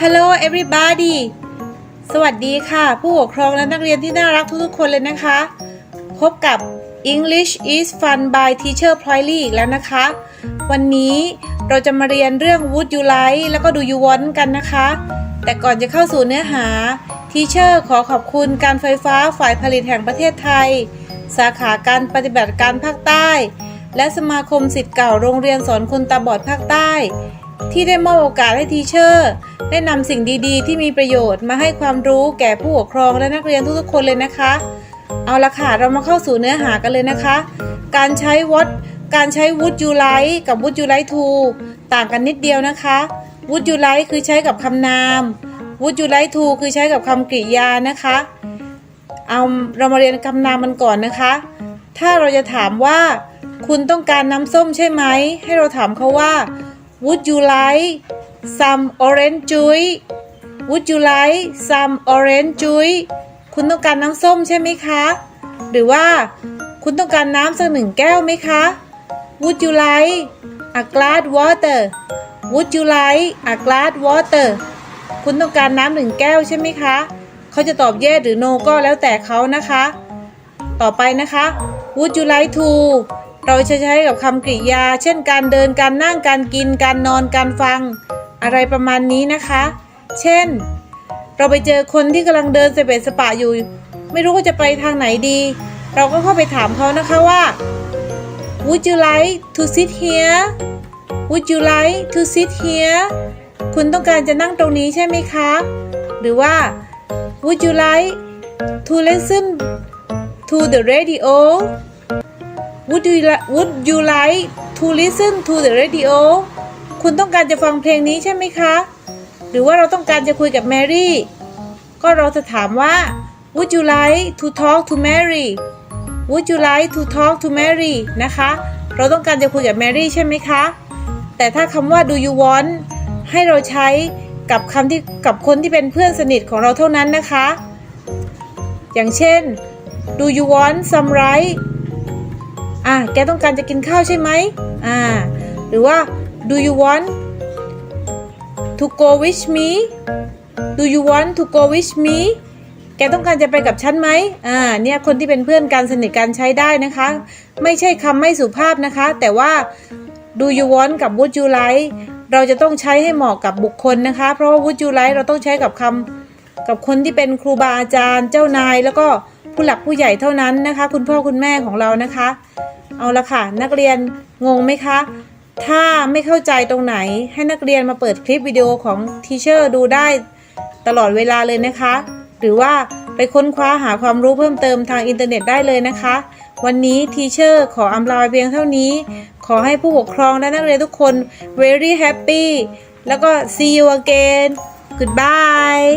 Hello everybody สวัสดีค่ะ ผู้ปกครองและนักเรียนที่น่ารักทุกๆคนเลยนะคะ พบกับ English is fun by Teacher Ployly อีกแล้วนะคะ วันนี้เราจะมาเรียนเรื่อง Would you like แล้วก็ Do you want กันนะคะ แต่ก่อนจะเข้าสู่เนื้อหา Teacher ขอขอบคุณการไฟฟ้าฝ่ายผลิตแห่งประเทศไทย สาขาการปฏิบัติการภาคใต้ และสมาคมสิทธิ์เก่าโรงเรียนสอนคนตาบอดภาคใต้ ที่ได้มอบโอกาสให้ทีเชอร์ได้นำสิ่งดีๆ ที่มีประโยชน์มาให้ความรู้แก่ผู้ปกครองและนักเรียนทุกๆคนเลยนะคะ เอาละค่ะเรามาเข้าสู่เนื้อหากันเลยนะคะ การใช้ what การใช้ would you like กับ would you like to ต่างกันนิดเดียวนะคะ would you like คือใช้กับคำนาม would you like to คือใช้กับคำกริยานะคะเอาเรามาเรียนคำนามมันก่อนนะคะ ถ้าเราจะถามว่า คุณต้องการน้ำส้มใช่ไหม ให้เราถามเขาว่า Would you like some orange juice Would you like some orange juice คุณต้องการน้ำส้มใช่ไหมคะ หรือว่าคุณต้องการน้ำสักหนึ่งแก้วไหมคะ Would you like a glass water Would you like a glass water คุณต้องการน้ำหนึ่งแก้วใช่ไหมคะ เขาจะตอบ yes หรือ no ก็แล้วแต่เขานะคะ ต่อไปนะคะ Would you like to เราจะใช้กับคำกริยา เช่นการเดินการนั่งการกิน การนอนการฟัง อะไรประมาณนี้นะคะ เช่น เราไปเจอคนที่กำลังเดินเสเปสปะอยู่ ไม่รู้ว่าจะไปทางไหนดี เราก็เข้าไปถามเขานะคะว่า Would you like to sit here Would you like to sit here คุณต้องการจะนั่งตรงนี้ใช่ไหมคะ หรือว่า Would you like to listen to the radio Would you Would you like to listen to the radio คุณต้องการจะฟังเพลงนี้ใช่ไหมคะ หรือว่าเราต้องการจะคุยกับแมรี่ ก็เราจะถามว่า Would you like to talk to Mary Would you like to talk to Mary นะคะ เราต้องการจะคุยกับแมรี่ใช่ไหมคะ แต่ถ้าคำว่า do you want ให้เราใช้กับคำที่กับคนที่เป็นเพื่อนสนิทของเราเท่านั้นนะคะ อย่างเช่น do you want some rice อะแกต้องการจะกินข้าวใช่ไหมอ่าหรือว่า do you want to go with me do you want to go with me แกต้องการจะไปกับฉันไหมอ่า เนี่ยคนที่เป็นเพื่อนกันสนิทกันใช้ได้นะคะ ไม่ใช่คำไม่สุภาพนะคะ แต่ว่า do you want กับ would you like เราจะต้องใช้ให้เหมาะกับบุคคลนะคะ เพราะว่า would you like เราต้องใช้กับคำกับคนที่เป็นครูบาอาจารย์ เจ้านายแล้วก็ ผู้หลักผู้ใหญ่เท่านั้นนะคะ คุณพ่อคุณแม่ของเรานะคะ เอาละค่ะ นักเรียนงงไหมคะ ถ้าไม่เข้าใจตรงไหนให้นักเรียนมาเปิดคลิปวิดีโอของทีเชอร์ดูได้ตลอดเวลาเลยนะคะ หรือว่าไปค้นคว้าหาความรู้เพิ่มเติมทางอินเทอร์เน็ตได้เลยนะคะ วันนี้ทีเชอร์ขออำลาเพียงเท่านี้ ขอให้ผู้ปกครองและนักเรียนทุกคน very happy แล้วก็ see you again goodbye